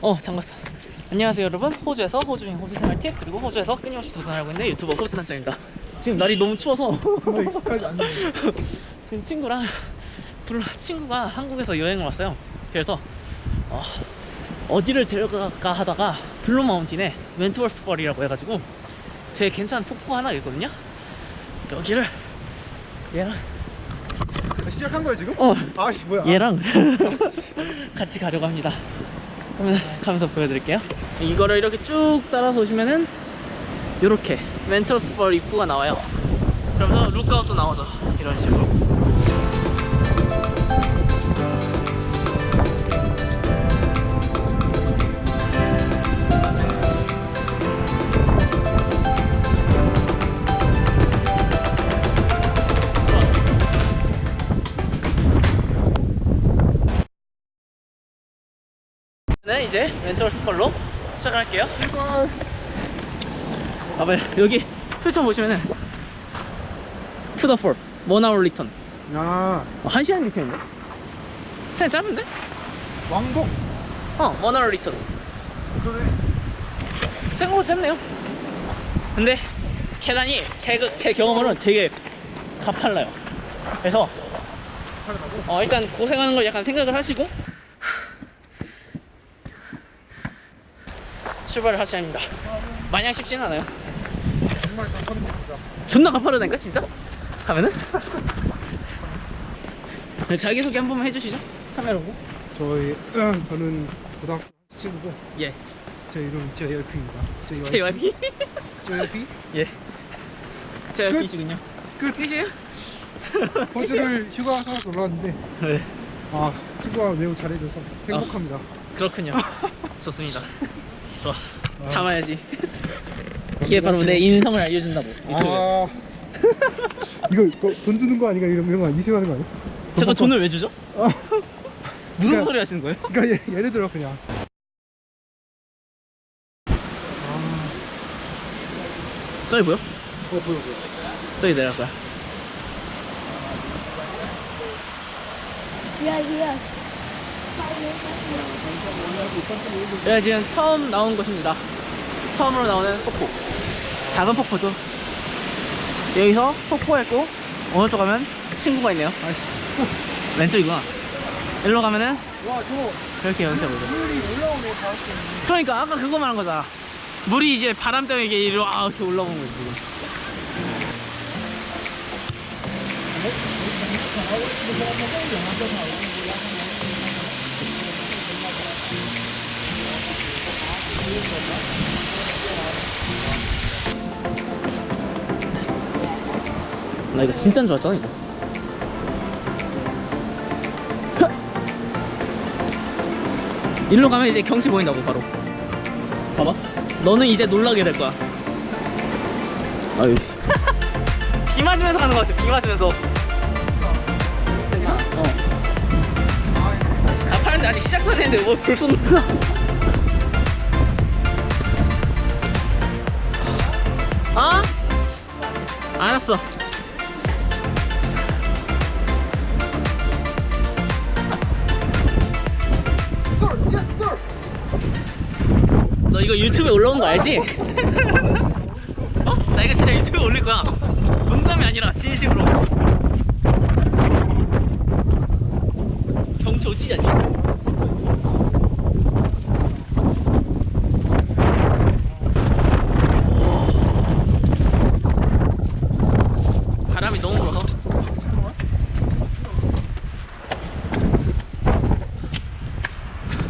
어 잠갔어 안녕하세요 여러분 호주에서 호주인 호주 생활 팁 그리고 호주에서 끊임없이 도전하고 있는 유튜버 호주 단장입니다 지금 날이 너무 추워서 정말 익숙하지 않네. 지금 친구랑 불 친구가 한국에서 여행을 왔어요 그래서 어, 어디를 데려갈까 하다가 블루 마운틴에 웬트워스 펄이라고 해가지고 되게 괜찮은 폭포가 하나 있거든요 여기를 얘랑 시작한 거야 지금? 어 아씨 뭐야? 얘랑 같이 가려고 합니다. 그러면 가면서 보여드릴게요. 이거를 이렇게 쭉 따라서 오시면은 이렇게 멘터스펄 입구가 나와요. 그러면서 룩아웃도 나오죠. 이런 식으로. 네 이제 멘터스펄로 시작할게요. 이걸 봐봐요. 여기 표창 보시면은 투더 폴, 원 아워 리턴. 야 어, 한 시간 리턴인데? 시간 짧은데? 왕복. 어, 원 아워 리턴. 그러네. 생각보다 짧네요. 근데 계단이 제, 제 경험으로는 되게 가팔라요. 그래서. 어, 일단 고생하는 걸 약간 생각을 하시고 출발을 하셔야 합니다. 마냥 쉽지는 않아요. 존나 가파르다니까 진짜? 가면은? 네, 자기소개 한 번만 해주시죠 카메라 보고 저희 음, 저는 고등학교 친구고 예 제 이름 JYP입니다. JYP? JYP 예 JYP시군요 끝. 끝이에요? 호주를 휴가 삼아서 올라왔는데 네 아 친구가 매우 잘해줘서 행복합니다. 그렇군요 좋습니다 좋아 담아야지 이게 바로 내 인성을 알려준다고 유튜브에 아 이거, 이거 돈 주는 거 아닌가 이런 이런 거 이승하는 거 아니야? 제가 돈을 왜 주죠? 아, 무슨 그러니까- 소리 하시는 거예요? 그러니까 예, 예를 들어 그냥 아, 저기 보여? 어 보여 보여. 저기 내려갈 거야 Yeah, yeah. 여기가 지금 처음 나온 곳입니다. 처음으로 나오는 폭포. 작은 폭포죠. 여기서 폭포가 있고, 오른쪽 가면 친구가 있네요. 아이씨. 왼쪽이구나. 일로 가면은 와 저거 이렇게 연습 보죠. 물이 올라오네 다시. 그러니까 아까 그거 말한 거잖아. 물이 이제 바람 때문에 이게 이리 와 이렇게 올라오는 거지 지금. 나 이거 진짜 안 좋았잖아 이거. 일로 가면 이제 경치 보인다고 바로. 봐봐. 너는 이제 놀라게 될 거야. 아유. 비 맞으면서 가는 거 같아. 비 맞으면서. 어. 가파른데 아직 시작도 안 했는데 뭐 벌써 놀 알았어. 너 이거 유튜브에 올라오는 거 알지? 어? 나 이거 진짜 유튜브에 올릴 거야. 농담이 아니라 진심으로. 경치 오치지 않니? 바람이 너무 불어서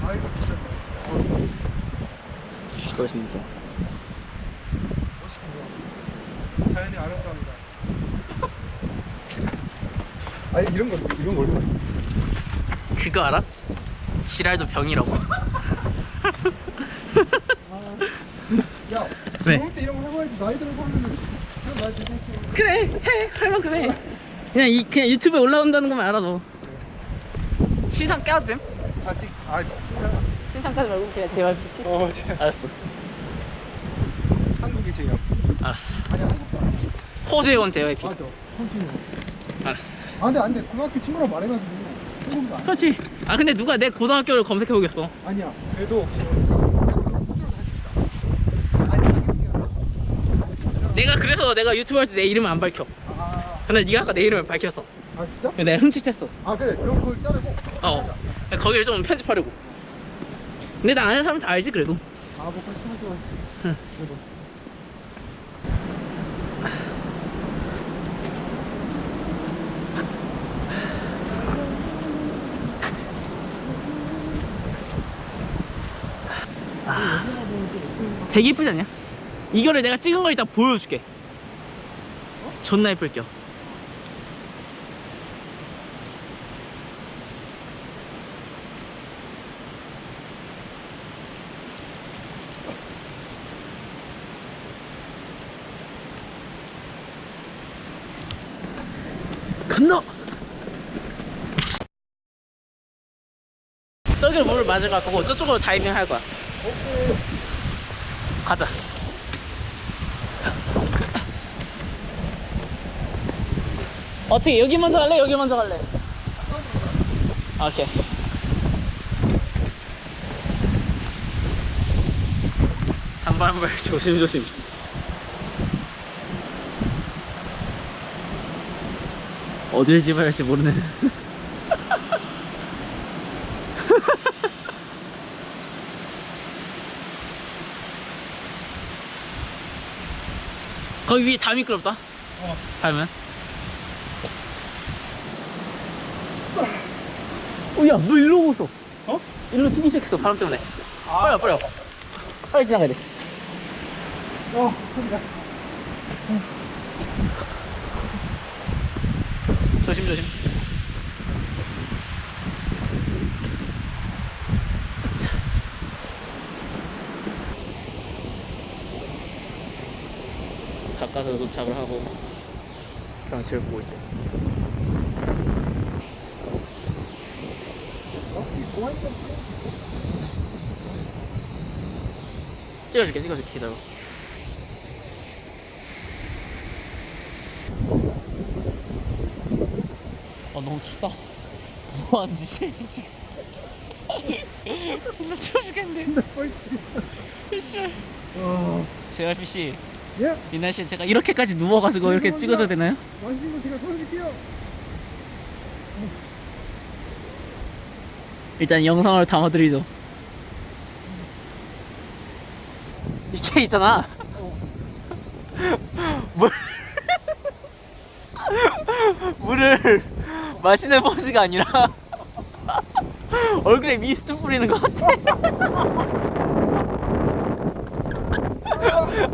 아이고 진짜. 그렇습니다. 멋있군요. 자연이 아름답니다. 아니 이런 거 이런 거 얼마? 그거 알아? 지랄도 병이라고. 야, 왜? 그럴 때 이런 거 해봐야지. 나이 들어서 하면은 그런 나이 들어서 그래 해할 만큼 해 그냥 이 그냥 유튜브에 올라온다는 것만 알아 너 신상 됨? 자식. 아 진짜. 신상 까지 말고 그냥 JYP 어, 제 알았어. 알았어 한국도. 호주에 온 JYP 맞아. continue. 알았어 아 근데 안돼 고등학교 친구랑 말해가지고 안- 그렇지. 아 근데 누가 내 고등학교를 검색해 보겠어. 아니야. 그래도 내가 그래서 내가 유튜브 할 때 내 이름을 안 밝혀. 아, 근데 네가 아까 내 이름을 밝혔어. 아 진짜? 내가 흠칫했어. 아 그래. 그럼 그걸 자르고. 어. 거기를 좀 편집하려고. 근데 나 아는 사람 다 알지 그래도. 아 먹고 싶으면 좀. 응. 그래도. 되게 이쁘지 않냐? 이거를 내가 찍은 걸 이따 보여줄게. 존나 이쁠게요. 간다! 저기로 물을 맞을 갈 거고 저쪽으로 다이빙 할 거야. 가자. 어떻게 여기 먼저 갈래? 여기 먼저 갈래? 오케이. 한 발 한 발 조심조심. 어딜 집어야 할지 모르는. 거기 위에 다 미끄럽다. 어. 밟으면. 오야, 너 일로 오고 있어. 어? 일로 튀기 시작했어, 바람 때문에. 빨리 와, 빨리 와. 빨리 지나가야 돼. 어, 소리가. 조심, 조심. 가까스로 도착을 하고 경치를 보고 있죠. 찍어줄게, 찍어줄게, 기다려. 아, 너무 춥다. 뭐하는 짓이야, 이게 지금. 존나 추워 죽겠는데. 어, JYP 씨, 예. 이 날씨에 제가 이렇게까지 누워가지고 이렇게 찍어줘야 되나요? 맛있는 거 제가 보여드릴게요. 일단 영상을 담아드리죠. 이게 있잖아. 물 물을 마시는 포즈가 아니라 얼굴에 미스트 뿌리는 것 같아. 아, 뿌리자.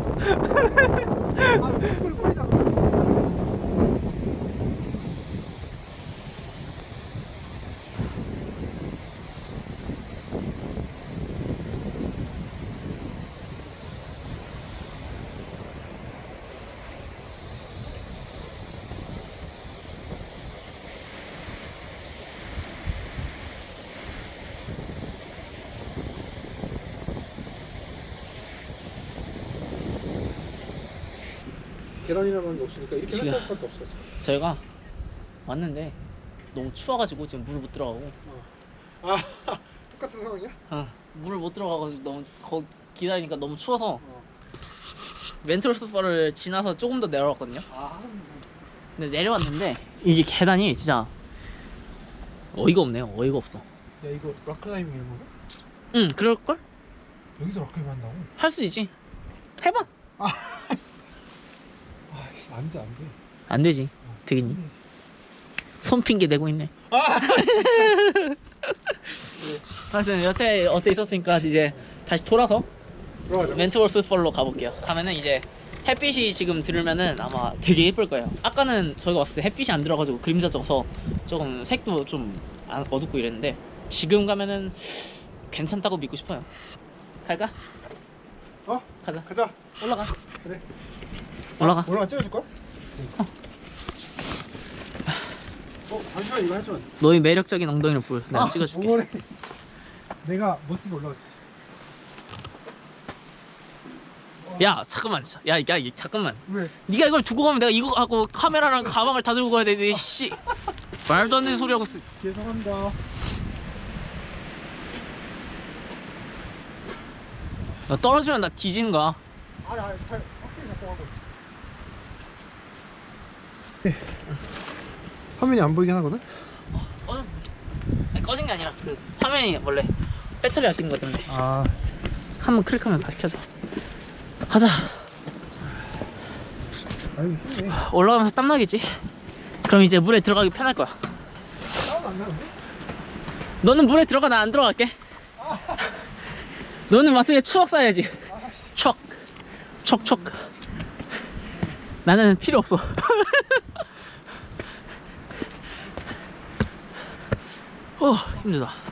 계란이라는 게 없으니까 이렇게 지금- 할 수밖에 없어. 저희가 왔는데 너무 추워가지고 지금 물을 못 들어가고 아, 똑같은 상황이야? 어, 물을 못 들어가가지고 너무 거 기다리니까 너무 추워서 어. 멘토스 바를 지나서 조금 더 내려왔거든요. 아, 근데 내려왔는데 이게 계단이 진짜 어이가 없네요. 어이가 없어. 야 이거 락클라이밍 이런 건가? 응, 그럴 걸? 여기서 락클라이밍 한다고? 할 수 있지. 해봐. 아, 안돼 안 돼. 안 되지. 되겠니? 손 핑계 대고 있네. 아, 하여튼 여태 어때 있었으니까 이제 다시 돌아서 들어가자. 멘트월스 폴로 가볼게요. 가면은 이제 햇빛이 지금 들으면은 아마 되게 예쁠 거예요. 아까는 저희가 왔을 때 햇빛이 안 들어가지고 그림자 져서 조금 색도 좀 안- 어둡고 이랬는데 지금 가면은 괜찮다고 믿고 싶어요. 갈까? 어, 가자. 가자. 올라가. 그래. 올라가. 올라가 찍어줄 거야? 어, 잠시만 이거 해줘. 너의 매력적인 엉덩이를 보여. 내가 아, 찍어줄게. 오래. 내가 멋지게 올라가. 야 잠깐만. 진짜. 야, 야, 이- 잠깐만. 왜? 네가 이걸 두고 가면 내가 이거 하고 카메라랑 가방을 다 들고 가야 되는데 씨. 말도 안 되는 소리 하고 있어. 죄송합니다. 나 떨어지면 나 뒤지는 거야. 아니 아니 잘 확실히 작동하고 있어. 화면이 안 보이긴 하거든? 꺼졌어. 아니, 꺼진 게 아니라 그 화면이 원래 배터리가 낀거 때문에 아한번 클릭하면 다시 켜져. 가자. 아유 힘내. 올라가면서 땀나겠지? 그럼 이제 물에 들어가기 편할 거야. 싸움 안 나는데? 너는 물에 들어가 나 안 들어갈게. 너는 마스에 추억 쌓아야지. 추억. 추억 추억. 나는 필요 없어. 어 힘들다.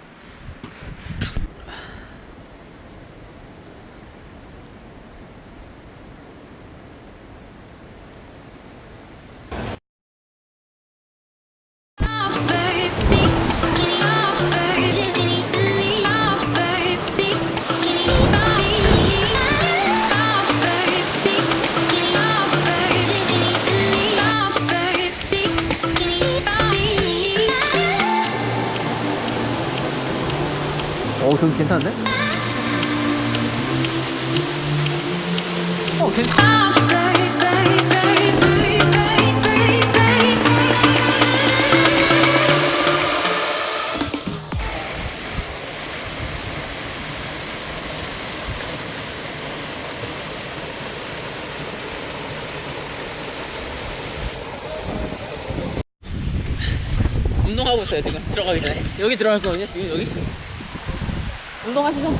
어 괜찮. 운동하고 있어요 지금 들어가기 전에 여기 들어갈 거거든요 지금 여기 운동하시죠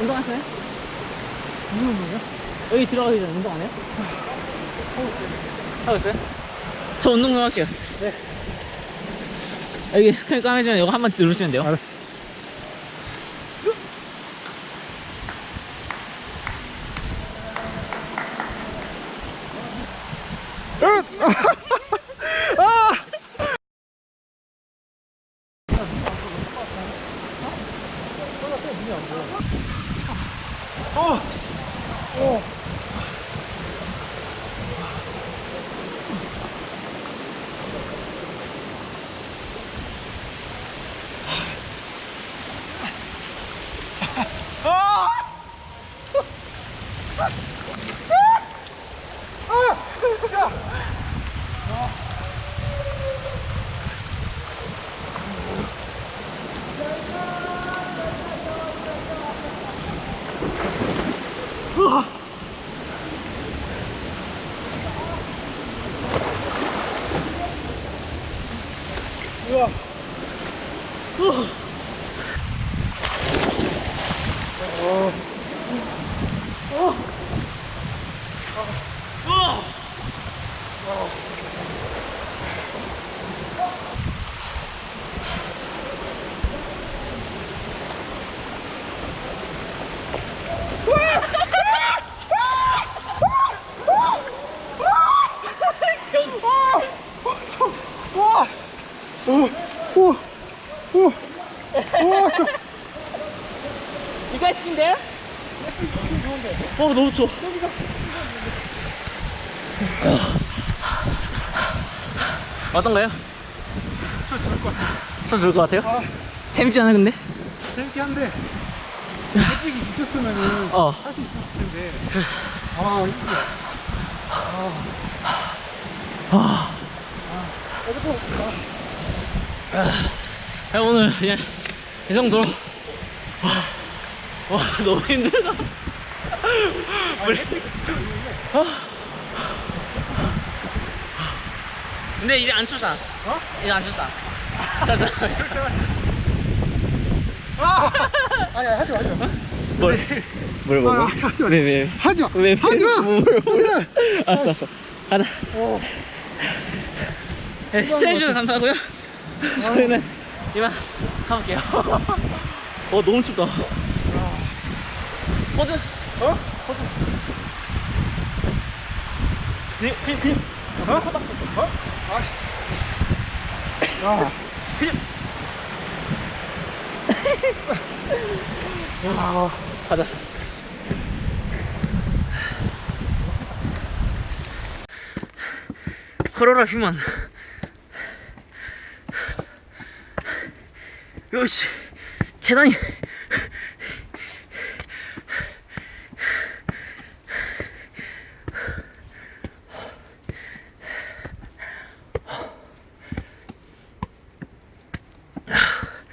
운동하시나요? 무슨 운동이야? 여기 들어가기 전에 운동 안 해요? 하고 있어요? 저 운동 좀 할게요 네. 여기 스크린 까매지면 이거 한번 누르시면 돼요 알았어. 으스! 아! 어! 어! 우와. 어. 와! 오! 오! 오! 오! You guys been there? 어 너무 추워 어떤가요? 저 죽을 것 같아. 저 좋을 것 같아요? 아, 재밌지 않아요 근데? 재밌게 한데 햇빛이 비쳤으면은 어 할 수 있었을 텐데. 아, 힘들어. 아, 어디서 야, 오늘 그냥 이 정도로 와, 와 너무 힘들다 우리 아. 근데 이제 안 춥잖아 어? 이제 안 춥잖아 아! 아니, 아니, 하지 마, 하지 마. 뭘? 뭘 먹어? 아, 하지 마. 왜 왜? 하지 마. 왜? 하지 마. 뭘, 뭘. 알았어 알았어 가자 어. 네, 시청해주셔서 감사하고요 저희는 이만 가볼게요 어 너무 춥다 포즈 어? 그, 그, 그, 어? 어? 아. 야. 아. 가자. 걸어라 휴먼. 요시 계단이